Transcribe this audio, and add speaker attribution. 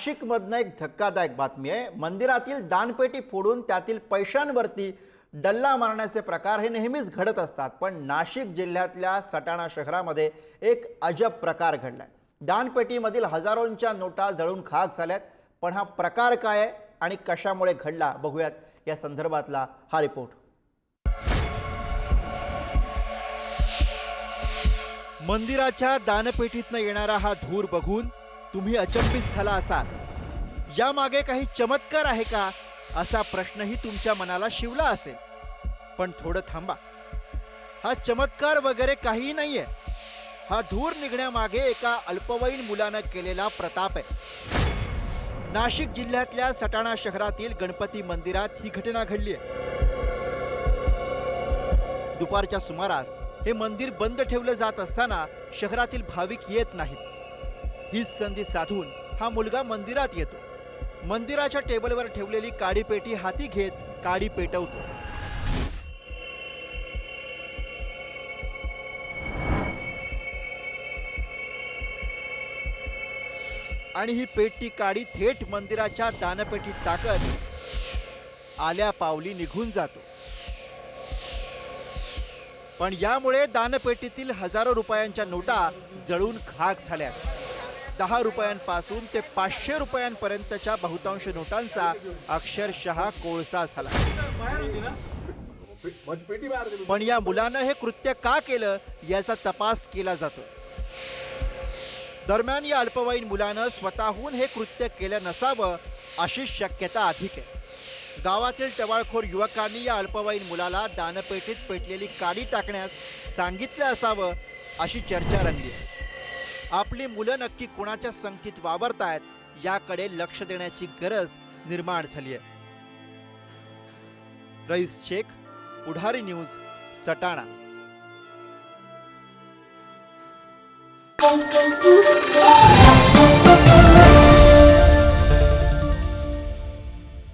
Speaker 1: नाशिकमधनं एक धक्कादायक बातमी आहे. मंदिरातील दानपेटी फोडून त्यातील पैशांवरती डल्ला मारण्याचे प्रकार हे नेहमीच घडत असतात. पण नाशिक जिल्ह्यातल्या सटाणा शहरामध्ये एक अजब प्रकार घडलाय. दानपेटीमधील हजारोंच्या नोटा जळून खाक झाल्यात. पण हा प्रकार काय आहे आणि कशामुळे घडला बघूयात. या संदर्भातला हा रिपोर्ट. मंदिराच्या दानपेटीतनं येणारा हा धूर बघून तुम्ही अचंबित झाला असाल. यामागे काही चमत्कार आहे का? असा प्रश्नही तुमच्या मनाला शिवला असेल. पण थोडं थांबा. हा चमत्कार वगैरे काहीही नाहीये. हा धूर निघण्यामागे एका अल्पवयीन मुलानं केलेला प्रताप आहे. नाशिक जिल्ह्यातल्या सटाणा शहरातील गणपती मंदिरात ही घटना घडली आहे. दुपारच्या सुमारास हे मंदिर बंद ठेवलं जात असताना शहरातील भाविक येत नाहीत. हीच संधी साधून हा मुलगा मंदिरात येतो. मंदिराच्या टेबलवर ठेवलेली काडी पेटी हाती घेत काडी पेटवतो. आणि ही पेटी काडी थेट मंदिराच्या दानपेटीत टाकत आल्या पावली निघून जातो. पण यामुळे दानपेटीतील हजारो रुपयांच्या नोटा जळून खाक झाल्या दहा रुपयांपासून ते पाचशे रुपयांपर्यंतच्या बहुतांश नोटांचा अक्षरशः कोळसा झाला. पण या मुलानं हे कृत्य का केलं याचा तपास केला जातो. दरम्यान या अल्पवयीन मुलानं स्वतःहून हे कृत्य केलं नसावं अशी शक्यता अधिक आहे. गावातील टवाळखोर युवकांनी या अल्पवयीन मुलाला दानपेटीत पेटलेली काडी टाकण्यास सांगितलं असावं अशी चर्चा रंगली आहे. आपली मुलं नक्की कोणाच्या संख्येत वावरतायत याकडे लक्ष देण्याची गरज निर्माण झाली आहे रईस शेख पुढारी न्यूज सटाणा.